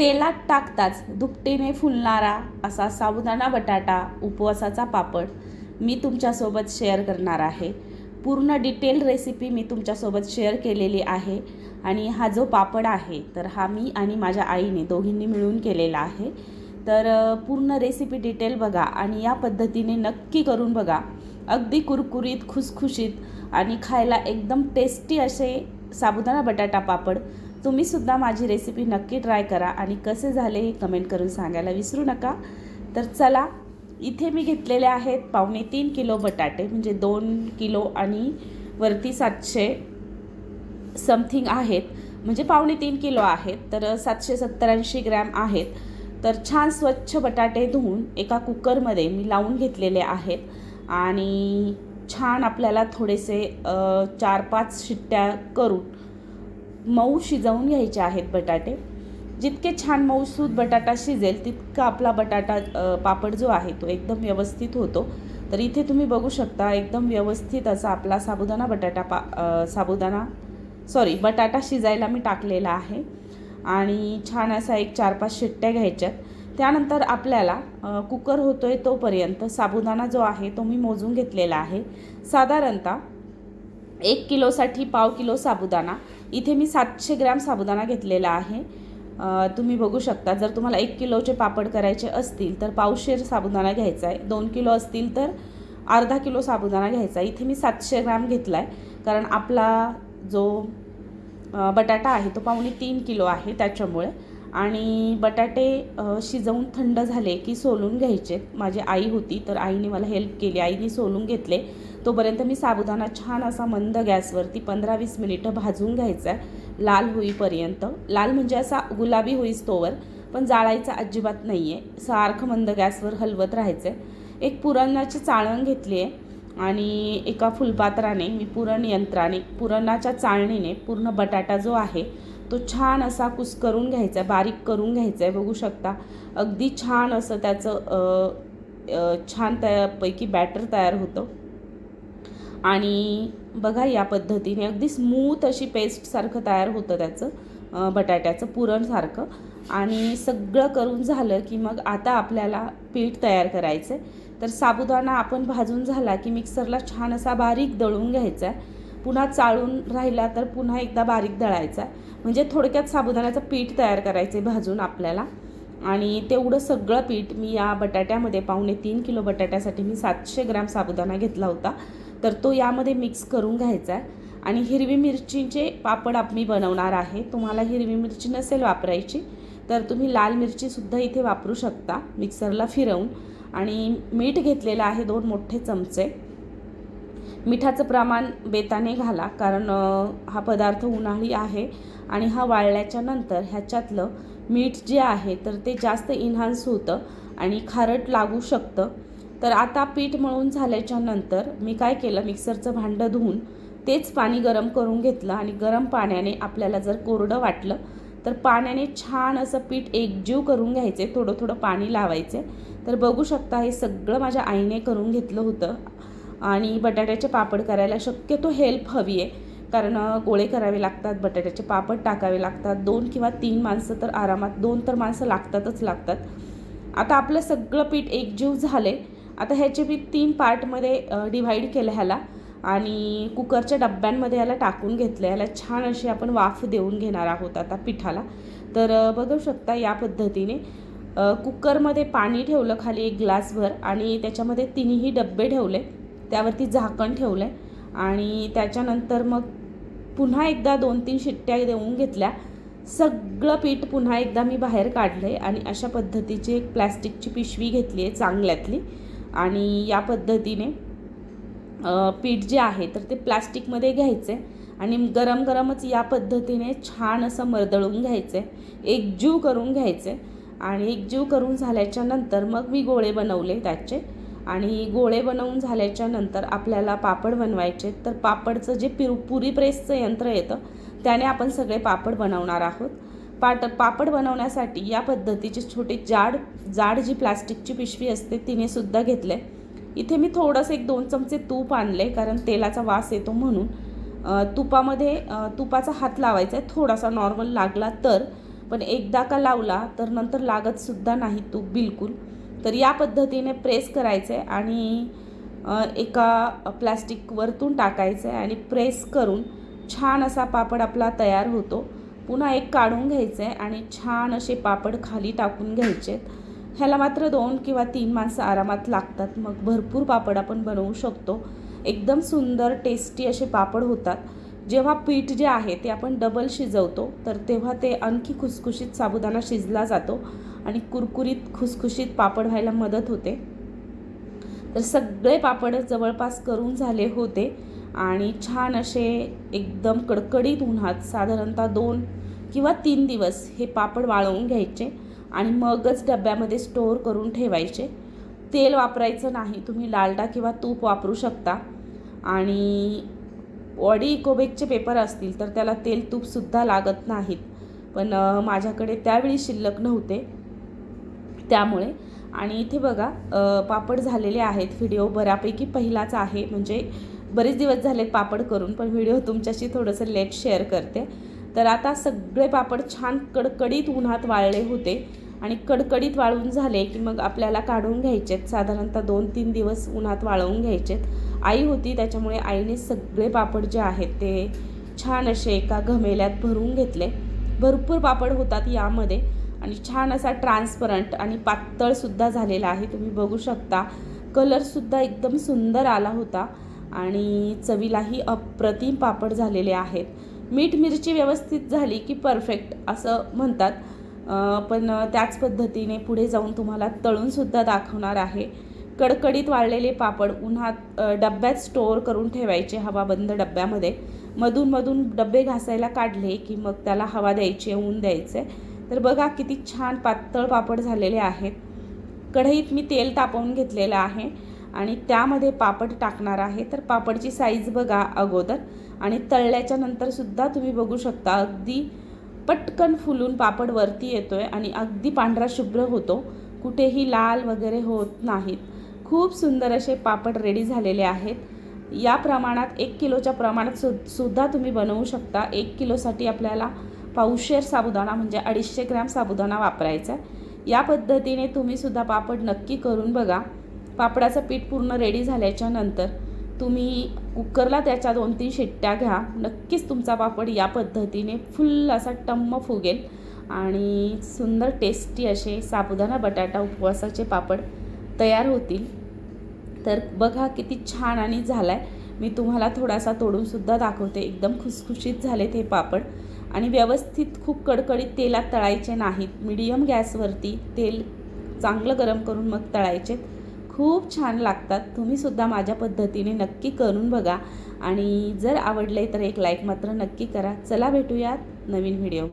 तेलात टाकताच दुपटीने फुलणारा असा साबुदाणा बटाटा उपवासाचा पापड मी तुमच्यासोबत शेअर करणार आहे. पूर्ण डिटेल रेसिपी मी तुमच्यासोबत शेअर केलेली आहे आणि हा जो पापड आहे तर हा मी आणि माझ्या आईने दोघींनी मिळून केलेला आहे. तर पूर्ण रेसिपी डिटेल बघा आणि या पद्धतीने नक्की करून बघा. अगदी कुरकुरीत खुसखुशीत आणि खायला एकदम टेस्टी असे साबुदाणा बटाटा पापड तुम्हीसुद्धा माझी रेसिपी नक्की ट्राय करा आणि कसे झाले हे कमेंट करून सांगायला विसरू नका. तर चला इथे मी घेतलेले आहेत पावणे तीन किलो बटाटे म्हणजे दोन किलो आणि वरती सातशे समथिंग आहेत. म्हणजे पावणे तीन किलो आहेत तर सातशे सत्तर ऐंशी ग्रॅम आहेत. तर छान स्वच्छ बटाटे धुवून एका कुकरमध्ये मी लावून घेतलेले आहेत. आणि छान आपल्याला थोडेसे चार पाच शिट्ट्या करून मऊ शिजवून घ्यायचे आहेत बटाटे. जितके छान मऊसूद बटाटा शिजेल तितका आपला बटाटा पापड जो आहे तो एकदम व्यवस्थित होतो. तर इथे तुम्ही बघू शकता एकदम व्यवस्थित असा आपला साबुदाणा बटाटा पा साबुदाणा सॉरी बटाटा शिजायला मी टाकलेला आहे. आणि छान असा एक चार पाच शिट्ट्या घ्यायच्यात. त्यानंतर आपल्याला कुकर होतो आहे तोपर्यंत साबुदाणा जो आहे तो मी मोजून घेतलेला आहे. साधारणतः एक किलोसाठी पाव किलो साबुदाणा. इथे मी सातशे ग्रॅम साबुदाणा घेतलेला आहे. तुम्ही बघू शकता जर तुम्हाला एक किलोचे पापड करायचे असतील तर पावशेर साबुदाणा घ्यायचा आहे. दोन किलो असतील तर अर्धा किलो साबुदाणा घ्यायचा आहे. इथे मी सातशे ग्रॅम घेतला आहे कारण आपला जो बटाटा आहे तो पावणे तीन किलो आहे त्याच्यामुळे. आणि बटाटे शिजवून थंड झाले की सोलून घ्यायचे. माझी आई होती तर आईने मला हेल्प केली. आईने सोलून घेतले. तोपर्यंत मी साबुदाणा छान असा मंद गॅसवरती पंधरा वीस मिनिटं भाजून घ्यायचा आहे लाल होईपर्यंत. लाल म्हणजे असा गुलाबी होईस तोवर पण जाळायचा अजिबात नाही आहे सारखं मंद गॅसवर हलवत राहायचं आहे एक पुरणाची चाळण घेतली आहे आणि एका फुलपात्राने मी पुरण यंत्राने पुरणाच्या चाळणीने पूर्ण बटाटा जो आहे तो छान असा कुस्करून घ्यायचा आहे बारीक करून घ्यायचा आहे बघू शकता. अगदी छान असं त्याचं छान त्यापैकी बॅटर तयार होतं. आणि बघा या पद्धतीने अगदी स्मूथ अशी पेस्टसारखं तयार होतं त्याचं बटाट्याचं पुरणसारखं आणि सगळं करून झालं की मग आता आपल्याला पीठ तयार करायचं आहे तर साबुदाणा आपण भाजून झाला की मिक्सरला छान असा बारीक दळून घ्यायचा आहे. पुन्हा चाळून राहिला तर पुन्हा एकदा बारीक दळायचा आहे. म्हणजे थोडक्यात साबुदाण्याचं पीठ तयार करायचं आहे भाजून आपल्याला. आणि तेवढं सगळं पीठ मी या बटाट्यामध्ये पावणे तीन किलो बटाट्यासाठी मी सातशे ग्रॅम साबुदाणा घेतला होता. तर तो यामध्ये मिक्स करून घ्यायचा आहे. आणि हिरवी मिरचीचे पापड आप मी बनवणार आहे. तुम्हाला हिरवी मिरची नसेल वापरायची तर तुम्ही लाल मिरचीसुद्धा इथे वापरू शकता मिक्सरला फिरवून. आणि मीठ घेतलेलं आहे दोन मोठे चमचे. मिठाचं प्रमाण बेताने घाला कारण हा पदार्थ उन्हाळी आहे. आणि हा वाळल्याच्या नंतर ह्याच्यातलं मीठ जे आहे तर ते जास्त इन्हान्स होतं आणि खारट लागू शकतं. तर आता पीठ मळून झाल्याच्यानंतर मी काय केलं मिक्सरचं भांडं धुवून तेच पाणी गरम करून घेतलं आणि गरम पाण्याने आपल्याला जर कोरडं वाटलं तर पाण्याने छान असं पीठ एकजीव करून घ्यायचे थोडं थोडं पाणी लावायचे. तर बघू शकता हे सगळं माझ्या आईने करून घेतलं होतं आणि बटाट्याचे पापड करायला शक्यतो हेल्प हवी आहे कारण गोळे करावे लागतात बटाट्याचे पापड टाकावे लागतात. दोन किंवा तीन माणसं तर आरामात दोन तर माणसं लागतातच लागतात. आता आपलं सगळं पीठ एकजीव झाले आता ह्याचे मी तीन पार्टमध्ये डिव्हाइड केलं ह्याला आणि कुकरच्या डब्यांमध्ये याला टाकून घेतलं. याला छान अशी आपण वाफ देऊन घेणार आहोत आता पिठाला. तर बघू शकता या पद्धतीने कुकरमध्ये पाणी ठेवलं खाली एक ग्लासभर आणि त्याच्यामध्ये तिन्ही डब्बे ठेवले. त्यावरती झाकण ठेवलं आहे आणि त्याच्यानंतर मग पुन्हा एकदा दोन तीन शिट्ट्या देऊन घेतल्या. सगळं पीठ पुन्हा एकदा मी बाहेर काढलं आहे आणि अशा पद्धतीची एक प्लॅस्टिकची पिशवी घेतली आहे चांगल्यातली. आणि या पद्धतीने पीठ जे आहे तर ते प्लास्टिकमध्ये घ्यायचे आणि गरम गरमच या पद्धतीने छान असं मरदळून घ्यायचे एकजीव करून घ्यायचे आणि एकजीव करून झाल्याच्यानंतर मग मी गोळे बनवले त्याचे. आणि गोळे बनवून झाल्याच्यानंतर आपल्याला पापड बनवायचे तर पापडचं जे पिरू पुरी प्रेसचं यंत्र येतं त्याने आपण सगळे पापड बनवणार आहोत. पाट पापड बनवण्यासाठी या पद्धतीची छोटी जाड जाड जी प्लास्टिकची पिशवी असते तिने सुद्धा घेतले. इथे मी थोडंसं एक दोन चमचे तूप आणले कारण तेलाचा वास येतो म्हणून. तुपामध्ये तुपाचा हात लावायचा आहे. थोडासा नॉर्मल लागला तर पण एकदा का लावला तर नंतर लागतसुद्धा नाही तूप बिलकुल. तर या पद्धतीने प्रेस करायचं आहे आणि एका प्लॅस्टिक वरतून टाकायचं आहे आणि प्रेस करून छान असा पापड आपला तयार होतो. पुन्हा एक काढून घ्यायचं आहे आणि छान असे पापड खाली टाकून घ्यायचे. ह्याला मात्र दोन किंवा तीन माणसं आरामात लागतात. मग भरपूर पापड आपण बनवू शकतो. एकदम सुंदर टेस्टी असे पापड होतात. जेव्हा पीठ जे आहे ते आपण डबल शिजवतो तर तेव्हा ते आणखी खुसखुशीत साबुदाणा शिजला जातो. आणि कुरकुरीत खुसखुशीत पापड व्हायला मदत होते. तर सगळे पापड जवळपास करून झाले होते आणि छान असे एकदम कडकडीत उन्हात साधारणतः दोन किंवा तीन दिवस हे पापड वाळवून घ्यायचे आणि मगच डब्यामध्ये स्टोअर करून ठेवायचे. तेल वापरायचं नाही तुम्ही डालडा किंवा तूप वापरू शकता. आणि ऑडी इकोबेकचे पेपर असतील तर त्याला तेल तूपसुद्धा लागत नाहीत. पण माझ्याकडे त्यावेळी शिल्लक नव्हते. त्यामुळे. आणि इथे बघा पापड झालेले आहेत. व्हिडिओ बऱ्यापैकी पहिलाच आहे. म्हणजे बरेच दिवस झालेत पापड करून पण व्हिडिओ तुमच्याशी थोडंसं लेट शेअर करते. तर आता सगळे पापड छान कडकडीत उन्हात वाळले होते. आणि कडकडीत वाळून झाले की मग आपल्याला काढून घ्यायचेत साधारणतः दोन तीन दिवस उन्हात वाळवून घ्यायचेत आई होती त्याच्यामुळे आईने सगळे पापड जे आहेत ते छान असे एका घमेल्यात भरून घेतले. भरपूर पापड होतात यामध्ये. आणि छान असा ट्रान्सपरंट आणि पातळसुद्धा झालेला आहे. तुम्ही बघू शकता. कलरसुद्धा एकदम सुंदर आला होता आणि चवीलाही अप्रतिम पापड झालेले आहेत. मीठ मिरची व्यवस्थित झाली की परफेक्ट असं म्हणतात. पण त्याच पद्धतीने पुढे जाऊन तुम्हाला तळूनसुद्धा दाखवणार आहे. कडकडीत वाळलेले पापड उन्हात डब्यात स्टोअर करून ठेवायचे हवाबंद डब्यामध्ये. मधून मधून डबे घासायला काढले की मग त्याला हवा द्यायची ऊन द्यायचे तर बघा किती छान पातळ पापड झालेले आहेत. कढईत मी तेल तापवून घेतलेलं आहे आणि त्यामध्ये पापड टाकणार आहे. तर पापडची साईज बघा अगोदर आणि तळल्याच्या नंतरसुद्धा तुम्ही बघू शकता अगदी पटकन फुलून पापड वरती येतो आहे आणि अगदी पांढरा शुभ्र होतो. कुठेही लाल वगैरे होत नाहीत. खूप सुंदर असे पापड रेडी झालेले आहेत. या प्रमाणात एक किलोच्या प्रमाणात सु सुद्धा तुम्ही बनवू शकता. एक किलोसाठी आपल्याला पाऊशेर साबुदाणा म्हणजे अडीचशे ग्रॅम साबुदाणा वापरायचा आहे. या पद्धतीने तुम्हीसुद्धा पापड नक्की करून बघा. पापडाचं पीठ पूर्ण रेडी झाल्याच्यानंतर तुम्ही कुकरला त्याच्या दोन तीन शिट्ट्या घ्या. नक्कीच तुमचा पापड या पद्धतीने फुल असा टम्म फुगेल आणि सुंदर टेस्टी असे साबुदाणा बटाटा उपवासाचे पापड तयार होतील. तर बघा किती छान आणि झाला आहे मी तुम्हाला थोडासा तोडूनसुद्धा दाखवते. एकदम खुसखुशीत झालेत हे पापड. आणि व्यवस्थित खूप कडकडीत तेलात तळायचे नाहीत. मिडियम गॅसवरती तेल चांगलं गरम करून मग तळायचे. खूप छान लागतात. तुम्हीसुद्धा माझ्या पद्धतीने नक्की करून बघा. आणि जर आवडले तर एक लाईक मात्र नक्की करा. चला भेटूयात नवीन व्हिडिओ